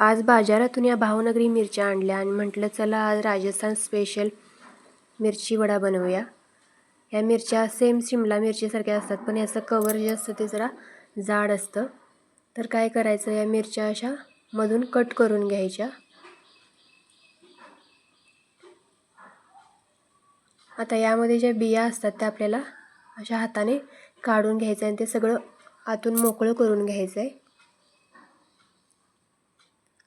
आज बाजारातून या भावनगरी मिरच्या आणल्या आणि म्हटलं चला आज राजस्थान स्पेशल मिरची वडा बनवूया. या मिरच्या सेम शिमला मिरचीसारख्या असतात पण याचं कवर जे असतं ते जरा जाड असतं. तर काय करायचं या मिरच्या अशा मधून कट करून घ्यायच्या. आता यामध्ये ज्या बिया असतात त्या आपल्याला अशा हाताने काढून घ्यायचं आणि ते सगळं आतून मोकळं करून घ्यायचं आहे.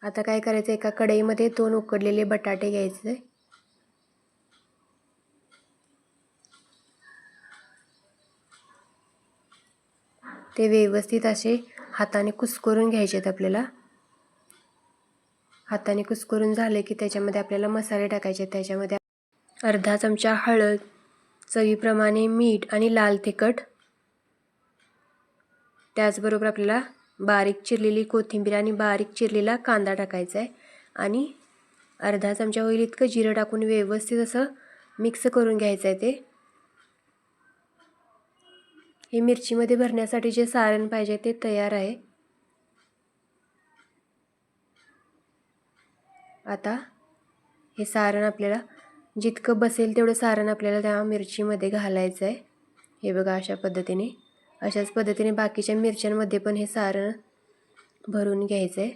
आता काय करायचं? एका कढईमध्ये दोन उकडलेले बटाटे घ्यायचे. ते व्यवस्थित असे हाताने कुस्करून घ्यायचे आहेत आपल्याला. हाताने कुस्करून झाले की त्याच्यामध्ये आपल्याला मसाले टाकायचे त्याच्यामध्ये अर्धा चमचा हळद चवीप्रमाणे मीठ आणि लाल तिखट. त्याचबरोबर आपल्याला बारीक चिरलेली कोथिंबीर आणि बारीक चिरलेला कांदा टाकायचा आहे. आणि अर्धा चमचा होईल इतकं जिरं टाकून व्यवस्थित असं मिक्स करून घ्यायचं आहे ते. हे मिरचीमध्ये भरण्यासाठी जे सारण पाहिजे ते तयार आहे. आता हे सारण आपल्याला जितकं बसेल तेवढं सारण आपल्याला त्या मिरचीमध्ये घालायचं आहे. हे बघा अशा पद्धतीने. अशाच पद्धतीने बाकीच्या मिरच्यांमध्ये पण हे सारण भरून घ्यायचं. आहे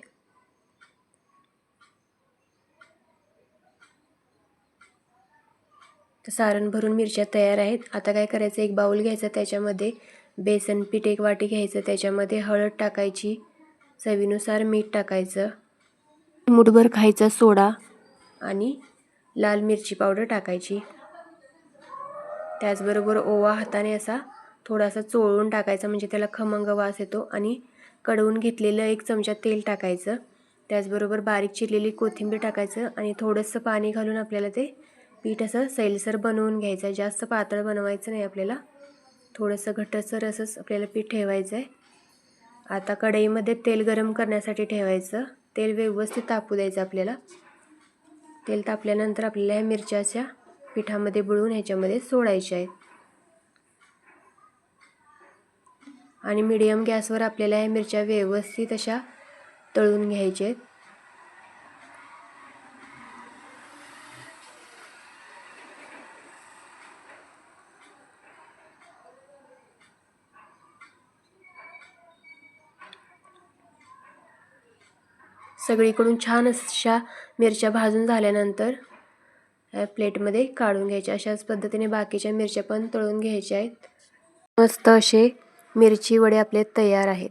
तर सारण भरून मिरच्या तयार आहेत. आता काय करायचं? एक बाऊल घ्यायचं त्याच्यामध्ये. बेसन पीठ एक वाटी घ्यायचं. त्याच्यामध्ये हळद टाकायची. चवीनुसार मीठ टाकायचं. मुठभर खायचा सोडा आणि लाल मिरची पावडर टाकायची. त्याचबरोबर ओवा हाताने असा थोडासा चोळून टाकायचा म्हणजे त्याला खमंग वास येतो आणि कडवून घेतलेलं एक चमचा तेल टाकायचं. त्याचबरोबर बारीक चिरलेली कोथिंबीर टाकायचं आणि थोडंसं पाणी घालून आपल्याला ते पीठ असं सैलसर बनवून घ्यायचं. आहे जास्त पातळ बनवायचं नाही आपल्याला. थोडंसं घटसर असंच आपल्याला पीठ ठेवायचं आहे आता कढईमध्ये तेल गरम करण्यासाठी ठेवायचं. तेल व्यवस्थित तापू द्यायचं आपल्याला. तेल तापल्यानंतर आपल्याला ह्या मिरच्याच्या पिठामध्ये बुळून ह्याच्यामध्ये सोडायच्या आहेत. आणि मिडियम गॅसवर आपल्याला ह्या मिरच्या व्यवस्थित अशा तळून घ्यायच्या आहेत. सगळीकडून छान अशा मिरच्या भाजून झाल्यानंतर प्लेटमध्ये काढून घ्यायच्या. अशाच पद्धतीने बाकीच्या मिरच्या पण तळून घ्यायच्या आहेत. मस्त असे मिरची वडे आपले तयार आहेत.